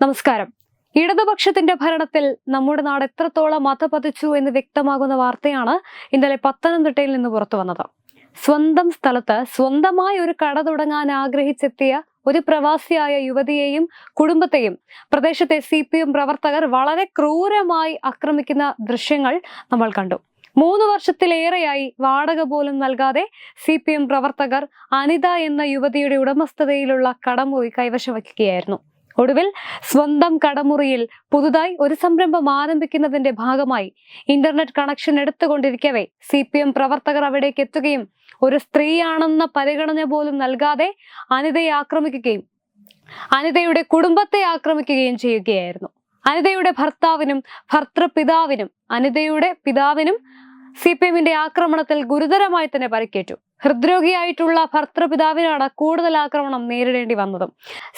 നമസ്കാരം. ഇടതുപക്ഷത്തിന്റെ ഭരണത്തിൽ നമ്മുടെ നാട് എത്രത്തോളം മതപതിച്ചു എന്ന് വ്യക്തമാകുന്ന വാർത്തയാണ് ഇന്നലെ പത്തനംതിട്ടയിൽ നിന്ന് പുറത്തു വന്നത്. സ്വന്തം സ്ഥലത്ത് സ്വന്തമായി ഒരു കട തുടങ്ങാൻ ആഗ്രഹിച്ചെത്തിയ ഒരു പ്രവാസിയായ യുവതിയെയും കുടുംബത്തെയും പ്രദേശത്തെ സി പി എം പ്രവർത്തകർ വളരെ ക്രൂരമായി ആക്രമിക്കുന്ന ദൃശ്യങ്ങൾ നമ്മൾ കണ്ടു. മൂന്ന് വർഷത്തിലേറെയായി വാടക പോലും നൽകാതെ സി പി എം പ്രവർത്തകർ അനിത എന്ന യുവതിയുടെ ഉടമസ്ഥതയിലുള്ള കടമുറി കൈവശം വയ്ക്കുകയായിരുന്നു. ഒടുവിൽ സ്വന്തം കടമുറിയിൽ പുതുതായി ഒരു സംരംഭം ആരംഭിക്കുന്നതിന്റെ ഭാഗമായി ഇന്റർനെറ്റ് കണക്ഷൻ എടുത്തുകൊണ്ടിരിക്കവേ. സി പി എം പ്രവർത്തകർ അവിടേക്ക് എത്തുകയും ഒരു സ്ത്രീയാണെന്ന പരിഗണന പോലും നൽകാതെ അനിതയെ ആക്രമിക്കുകയും അനിതയുടെ കുടുംബത്തെ ആക്രമിക്കുകയും ചെയ്യുകയായിരുന്നു. അനിതയുടെ ഭർത്താവിനും ഭർത്തൃപിതാവിനും അനിതയുടെ പിതാവിനും സി പി എമ്മിന്റെ ആക്രമണത്തിൽ ഗുരുതരമായി തന്നെ പരിക്കേറ്റു. ഹൃദ്രോഗിയായിട്ടുള്ള ഭർത്തൃപിതാവിനാണ് കൂടുതൽ ആക്രമണം നേരിടേണ്ടി വന്നതും.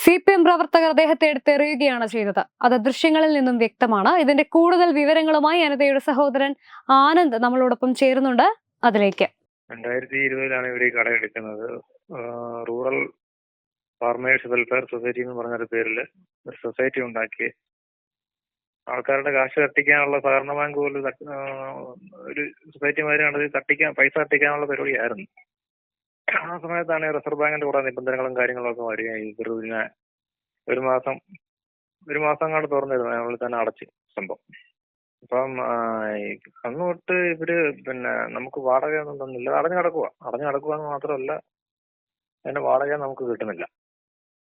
സി പി എം പ്രവർത്തകർ അദ്ദേഹത്തെ എടുത്തെറിയുകയാണ് ചെയ്തത്. അത് ദൃശ്യങ്ങളിൽ നിന്നും വ്യക്തമാണ്. ഇതിന്റെ കൂടുതൽ വിവരങ്ങളുമായി അനിതയുടെ സഹോദരൻ ആനന്ദ് നമ്മളോടൊപ്പം ചേരുന്നുണ്ട്. അതിലേക്ക്. രണ്ടായിരത്തി ഇരുപതിലാണ് ഇവർ ഈ കട എടുക്കുന്നത്. റൂറൽ ഫാർമേഴ്സ് വെൽഫെയർ സൊസൈറ്റി എന്ന് പറഞ്ഞൊരു പേരിൽ സൊസൈറ്റി ഉണ്ടാക്കി. ആൾക്കാരുടെ കാശ് തട്ടിക്കാനുള്ള സഹകരണ ബാങ്ക് പോലും ഒരു സൊസൈറ്റി മാതിരിയാണ് തട്ടിക്കാൻ പൈസ തട്ടിക്കാനുള്ള പരിപാടിയായിരുന്നു. ആ സമയത്താണ് ഈ റിസർവ് ബാങ്കിന്റെ കുറെ നിബന്ധനകളും കാര്യങ്ങളും ഒക്കെ വരിക പിന്നെ ഒരു മാസം ഒരു മാസം അങ്ങോട്ട് തുറന്നിരുന്നു. നമ്മൾ തന്നെ അടച്ച് സംഭവം. അപ്പം അന്ന് തൊട്ട് ഇവർ പിന്നെ നമുക്ക് വാടകയൊന്നും തന്നില്ല അടഞ്ഞു കിടക്കുക അടഞ്ഞു കിടക്കുക എന്ന് മാത്രമല്ല അതിന്റെ വാടക നമുക്ക് കിട്ടുന്നില്ല.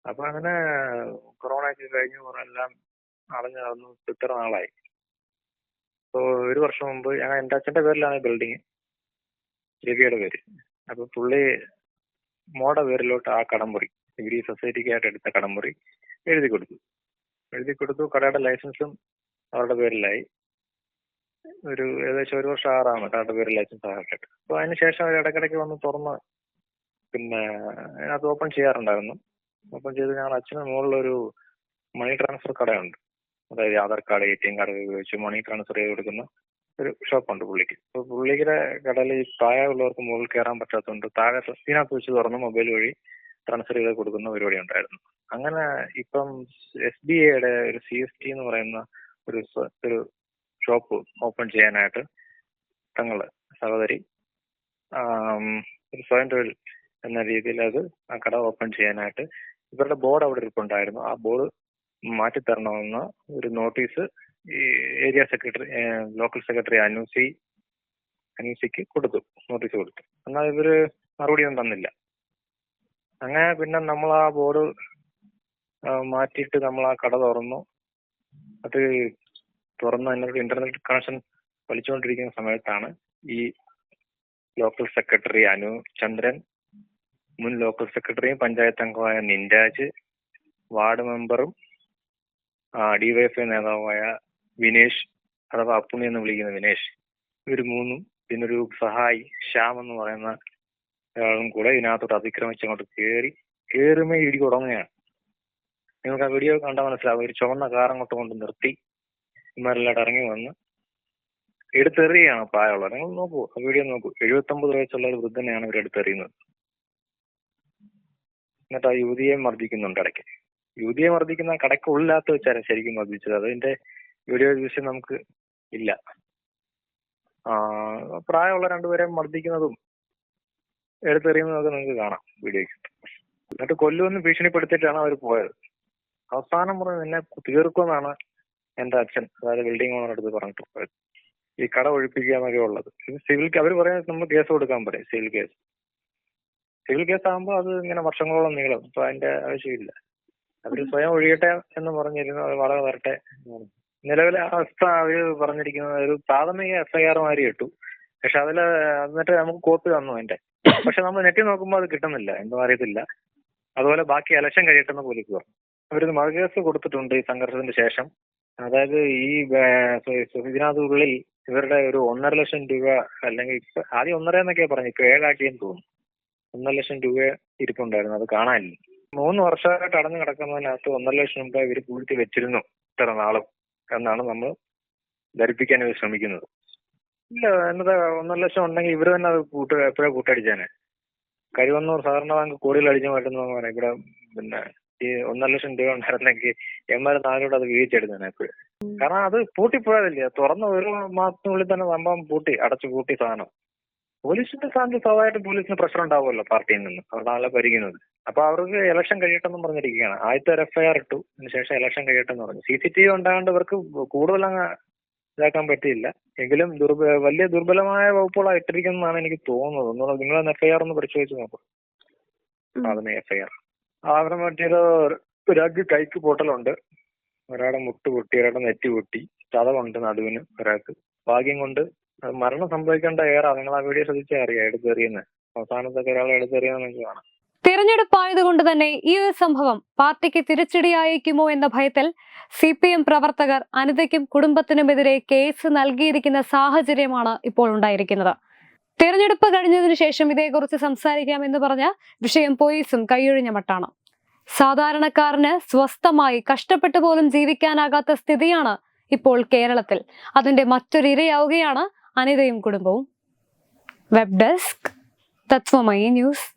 അപ്പൊ അങ്ങനെ കൊറോണ ഒക്കെ കഴിഞ്ഞ് എല്ലാം അടഞ്ഞു നടന്നു ഇത്ര നാളായി അപ്പോ ഒരു വർഷം മുമ്പ് ഞാൻ എന്റെ അച്ഛന്റെ പേരിലാണ് ഈ ബിൽഡിങ് രവിയുടെ പേര്. അപ്പൊ പുള്ളി മോടെ പേരിലോട്ട് ആ കടമുറി ഡിഗ്രി സൊസൈറ്റിക്കായിട്ട് എടുത്ത കടമുറി എഴുതി കൊടുത്തു. എഴുതി കൊടുത്തു കടയുടെ ലൈസൻസും അവരുടെ പേരിലായി. ഒരു ഏകദേശം ഒരു വർഷം ആറാണ് കടയുടെ പേരിൽ ലൈസൻസ് അപ്പോൾ അപ്പൊ അതിനുശേഷം അവർ ഇടയ്ക്കിടയ്ക്ക് വന്ന് തുറന്ന് പിന്നെ അതിനകത്ത് ഓപ്പൺ ചെയ്യാറുണ്ടായിരുന്നു. ഓപ്പൺ ചെയ്ത് ഞങ്ങളുടെ അച്ഛന് മുകളിലൊരു മണി ട്രാൻസ്ഫർ കടയുണ്ട്. അതായത് Aadhaar card A T M card ഉപയോഗിച്ച് മണി ട്രാൻസ്ഫർ ചെയ്ത് കൊടുക്കുന്ന ഒരു ഷോപ്പുണ്ട് പുള്ളിക്ക്. അപ്പൊ പുള്ളിയുടെ കടയിൽ ഈ പ്രായമുള്ളവർക്ക് മുകളിൽ കയറാൻ പറ്റാത്തതുകൊണ്ട് താഴെ ഇതിനകത്ത് വെച്ച് തുറന്ന് മൊബൈൽ വഴി ട്രാൻസ്ഫർ ചെയ്ത് കൊടുക്കുന്ന പരിപാടി ഉണ്ടായിരുന്നു. അങ്ങനെ ഇപ്പം എസ് ബി ഐയുടെ ഒരു സി എസ് ടി എന്ന് പറയുന്ന ഒരു ഒരു ഷോപ്പ് ഓപ്പൺ ചെയ്യാനായിട്ട് തങ്ങൾ സഹോദരി ഒരു സ്വയം തൊഴിൽ എന്ന രീതിയിൽ അത് ആ കട ഓപ്പൺ ചെയ്യാനായിട്ട് ഇവരുടെ ബോർഡ് അവിടെ ഇരിപ്പുണ്ടായിരുന്നു. ആ ബോർഡ് മാറ്റി തരണമെന്ന് ഒരു നോട്ടീസ് ഈ ഏരിയ സെക്രട്ടറി ലോക്കൽ സെക്രട്ടറി അനുസി അനൂസിക്ക് കൊടുത്തു നോട്ടീസ് കൊടുത്തു. എന്നാൽ ഇവർ മറുപടി ഒന്നും തന്നില്ല. അങ്ങനെ പിന്നെ നമ്മൾ ആ ബോർഡ് മാറ്റിയിട്ട് നമ്മൾ ആ കട തുറന്നു. അത് തുറന്ന് അതിനൊരു ഇന്റർനെറ്റ് കണക്ഷൻ വലിച്ചുകൊണ്ടിരിക്കുന്ന സമയത്താണ് ഈ ലോക്കൽ സെക്രട്ടറി അനു ചന്ദ്രൻ മുൻ ലോക്കൽ സെക്രട്ടറിയും പഞ്ചായത്ത് അംഗമായ നിൻരാജ് വാർഡ് മെമ്പറും ഡിവൈഎഫ്ഐ നേതാവായ വിനേഷ് അഥവാ അപ്പുണി എന്ന് വിളിക്കുന്ന വിനേഷ്. ഇവർ മൂന്നും പിന്നെ ഒരു സഹായി ശ്യാം എന്ന് പറയുന്ന ഒരാളും കൂടെ ഇതിനകത്തോട്ട് അതിക്രമിച്ച് അങ്ങോട്ട് കയറി കയറുമേ ഇടി തുടങ്ങുകയാണ് നിങ്ങൾക്ക് ആ വീഡിയോ കണ്ടാൽ മനസ്സിലാവും. ഒരു ചുവന്ന കാർ അങ്ങോട്ട് കൊണ്ട് നിർത്തി ഇമാരെല്ലാം ഇറങ്ങി വന്ന് എടുത്തെറിയാണ് പ്രായമുള്ളത് നിങ്ങൾ നോക്കൂ ആ വീഡിയോ നോക്കൂ. എഴുപത്തൊമ്പത് വയസ്സുള്ള ഒരു വൃദ്ധനെയാണ് ഇവർ എടുത്തെറിയുന്നത്. എന്നിട്ട് ആ യുവതിയെ മർദ്ദിക്കുന്നുണ്ട് ഇടയ്ക്ക്. യുവതിയെ മർദ്ദിക്കുന്ന കടയ്ക്ക് ഉള്ളിനകത്ത് വെച്ചാണ് ശരിക്കും മർദ്ദിച്ചത്. അതിന്റെ വീഡിയോ ദൃശ്യം നമുക്ക് ഇല്ല. പ്രായമുള്ള രണ്ടുപേരെ മർദ്ദിക്കുന്നതും എടുത്തെറിയുന്നതൊക്കെ നിങ്ങൾക്ക് കാണാം വീഡിയോയ്ക്ക് എന്നിട്ട് കൊല്ലുമെന്ന് ഭീഷണിപ്പെടുത്തിയിട്ടാണ് അവർ പോയത്. അവസാനം പറഞ്ഞ് നിന്നെ തീർക്കുമെന്നാണ് എന്റെ അച്ഛൻ അതായത് ബിൽഡിംഗ് ഓണർ അടുത്ത് പറഞ്ഞിട്ട് പോയത്. ഈ കട ഒഴിപ്പിക്കുക എന്നൊക്കെ ഉള്ളത്. സിവിൽ അവർ പറയുന്നത് നമ്മൾ കേസ് കൊടുക്കാൻ പറയും സിവിൽ കേസ് സിവിൽ കേസ് ആകുമ്പോൾ അത് ഇങ്ങനെ വർഷങ്ങളോളം നീളും. അപ്പൊ അതിന്റെ ആവശ്യമില്ല. അവർ സ്വയം ഒഴിയട്ടെ എന്ന് പറഞ്ഞിരുന്നു. അത് വളരെ വരട്ടെ. നിലവിലെ അവസ്ഥ അവർ പറഞ്ഞിരിക്കുന്നത് ഒരു പ്രാഥമിക എഫ് ഐ ആർ മാതിരി ഇട്ടു. പക്ഷെ അതിൽ എന്നിട്ട് നമുക്ക് കോപ്പി തന്നു അതിന്റെ പക്ഷെ നമ്മൾ നെറ്റിൽ നോക്കുമ്പോൾ അത് കിട്ടുന്നില്ല. എന്തോ അറിയത്തില്ല. അതുപോലെ ബാക്കി ഇലക്ഷൻ കഴിയട്ടെന്ന് പോലീസ് പറഞ്ഞു. അവർ മറുകേസ് കൊടുത്തിട്ടുണ്ട് ഈ സംഘർഷത്തിന് ശേഷം. അതായത് ഈ ഇതിനകത്തുള്ളിൽ ഇവരുടെ ഒരു ഒന്നര ലക്ഷം രൂപ അല്ലെങ്കിൽ ആദ്യം ഒന്നര എന്നൊക്കെയാ പറഞ്ഞു ഇപ്പൊ ഏഴാക്കിയെന്ന് തോന്നുന്നു. ഒന്നര ലക്ഷം രൂപ ഇരിപ്പുണ്ടായിരുന്നു. അത് കാണാനില്ല. മൂന്ന് വർഷമായിട്ട് അടഞ്ഞു കിടക്കുന്നതിനകത്ത് ഒന്നര ലക്ഷം രൂപ ഇവർ പൂഴ്ത്തി വെച്ചിരുന്നു ഇത്ര നാളും എന്നാണ് നമ്മൾ ധരിപ്പിക്കാൻ ഇവർ ശ്രമിക്കുന്നത്. ഇല്ല എന്നത് ഒന്നര ലക്ഷം ഉണ്ടെങ്കിൽ ഇവർ തന്നെ അത് കൂട്ട് എപ്പോഴാ കൂട്ടടിച്ചാനെ കരുവന്നൂർ സാധാരണ ബാങ്ക് കോടികൾ അടിച്ചു മാറ്റുന്ന പറയാം ഇവിടെ പിന്നെ ഈ ഒന്നര ലക്ഷം രൂപ ഉണ്ടായിരുന്നെങ്കിൽ എമ്മാര് നാലോട് അത് വീഴ്ചെടുത്തേനെ എപ്പോഴും. കാരണം അത് പൂട്ടിപ്പോയതല്ലേ? തുറന്ന ഒരു മാസത്തിനുള്ളിൽ തന്നെ സംഭവം പൂട്ടി അടച്ചു പൂട്ടി സാധനം. പോലീസിന്റെ സ്ഥാനത്ത് സ്വാഭാവികമായിട്ട് പോലീസിന് പ്രഷർ ഉണ്ടാവുമല്ലോ പാർട്ടിയിൽ നിന്ന്. അവരുടെ ആളെ ഭരിക്കുന്നത്. അപ്പൊ അവർക്ക് ഇലക്ഷൻ കഴിയട്ടെന്നും പറഞ്ഞിരിക്കുകയാണ്. ആദ്യത്തെ ഒരു എഫ്ഐആർ ഇട്ടു. അതിനുശേഷം ഇലക്ഷൻ കഴിയട്ടെന്ന് പറഞ്ഞു. സി സി ടി വി ഉണ്ടായതുകൊണ്ട് ഇവർക്ക് കൂടുതൽ അങ്ങ് ഇതാക്കാൻ പറ്റിയില്ല. എങ്കിലും ദുർബ വലിയ ദുർബലമായ വകുപ്പുകളാണ് ഇട്ടിരിക്കുന്നതാണ് എനിക്ക് തോന്നുന്നത്. ഒന്നുകൂടെ നിങ്ങളൊന്ന് എഫ്ഐആർ ഒന്ന് പരിശോധിച്ച് നോക്കും. അതിന് എഫ്ഐആർ അവരെ മറ്റേത് ഒരാൾക്ക് കൈക്ക് പൊട്ടലുണ്ട്. ഒരാളുടെ മുട്ട് പൊട്ടി ഒരാളുടെ നെറ്റി പൊട്ടി ചതവുണ്ട് നടുവിന് ഒരാൾക്ക്. ഭാഗ്യം കൊണ്ട് മരണം സംഭവിക്കേണ്ട ഏറെ. നിങ്ങൾ ആ വീഡിയോ ശ്രദ്ധിച്ചാൽ അറിയാം എടുത്തെറിയുന്നത് അവസാനത്തൊക്കെ ഒരാളെ എടുത്തെറിയുന്നത് നിങ്ങൾക്ക് കാണാം. തിരഞ്ഞെടുപ്പായതുകൊണ്ട് തന്നെ ഈ ഒരു സംഭവം പാർട്ടിക്ക് തിരിച്ചടിയായേക്കുമോ എന്ന ഭയത്തിൽ സി പി എം പ്രവർത്തകർ അനിതയ്ക്കും കുടുംബത്തിനുമെതിരെ കേസ് നൽകിയിരിക്കുന്ന സാഹചര്യമാണ് ഇപ്പോൾ ഉണ്ടായിരിക്കുന്നത്. തിരഞ്ഞെടുപ്പ് കഴിഞ്ഞതിനു ശേഷം ഇതേക്കുറിച്ച് സംസാരിക്കാമെന്ന് പറഞ്ഞ വിഷയം പോലീസും കൈയൊഴിഞ്ഞ മട്ടാണ്. സാധാരണക്കാരന് സ്വസ്ഥമായി കഷ്ടപ്പെട്ടു പോലും ജീവിക്കാനാകാത്ത സ്ഥിതിയാണ് ഇപ്പോൾ കേരളത്തിൽ. അതിന്റെ മറ്റൊരു ഇരയാവുകയാണ് അനിതയും കുടുംബവും. Web desk Tatwamayi news